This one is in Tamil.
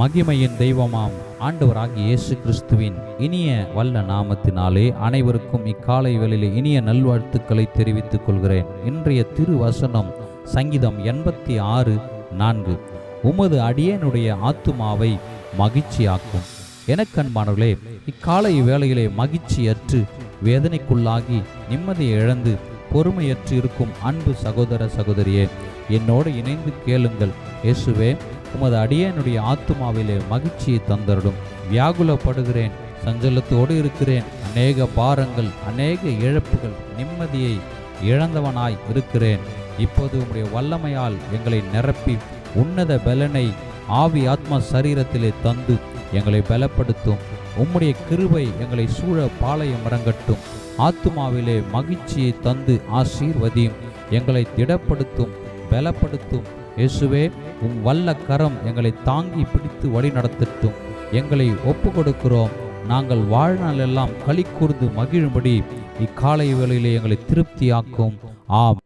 மகிமையின் தெய்வமாம் ஆண்டவராகிய இயேசு கிறிஸ்துவின் இனிய வல்ல நாமத்தினாலே அனைவருக்கும் இக்காலை வேளையிலே இனிய நல்வாழ்த்துக்களை தெரிவித்துக் கொள்கிறேன். இன்றைய திருவசனம் சங்கீதம் எண்பத்தி ஆறு நான்கு. உமது அடியேனுடைய ஆத்துமாவை மகிழ்ச்சியாக்கும். எனக்கண்பானவர்களே இக்காலை வேளையிலே மகிழ்ச்சியற்று வேதனைக்குள்ளாகி நிம்மதியை இழந்து பொறுமையற்று இருக்கும் அன்பு சகோதர சகோதரியே என்னோடு இணைந்து கேளுங்கள். இயேசுவே உமது அடியேனுடைய ஆத்துமாவிலே மகிழ்ச்சியை தந்தருடும் வியாகுலப்படுகிறேன் சஞ்சலத்தோடு இருக்கிறேன். அநேக பாரங்கள் அநேக இழப்புகள் நிம்மதியை இழந்தவனாய் இருக்கிறேன். இப்போது உம்முடைய வல்லமையால் எங்களை நிரப்பி உன்னத பலனை ஆவி ஆத்மா சரீரத்திலே தந்து எங்களை பலப்படுத்தும். உம்முடைய கிருபை எங்களை சூழ பாளையம் இறங்கட்டும் ஆத்துமாவிலே மகிழ்ச்சியை தந்து ஆசீர்வதியும். எங்களை திடப்படுத்தும். பலப்படுத்தும். இயேசுவே உம் வல்ல கரம் எங்களை தாங்கி பிடித்து வழி நடத்தட்டும். எங்களை ஒப்பு கொடுக்கிறோம் நாங்கள் வாழ்நாள் எல்லாம் களி கூர்ந்து மகிழும்படி இக்காலை வேளையிலே எங்களை திருப்தியாக்கும். ஆம்.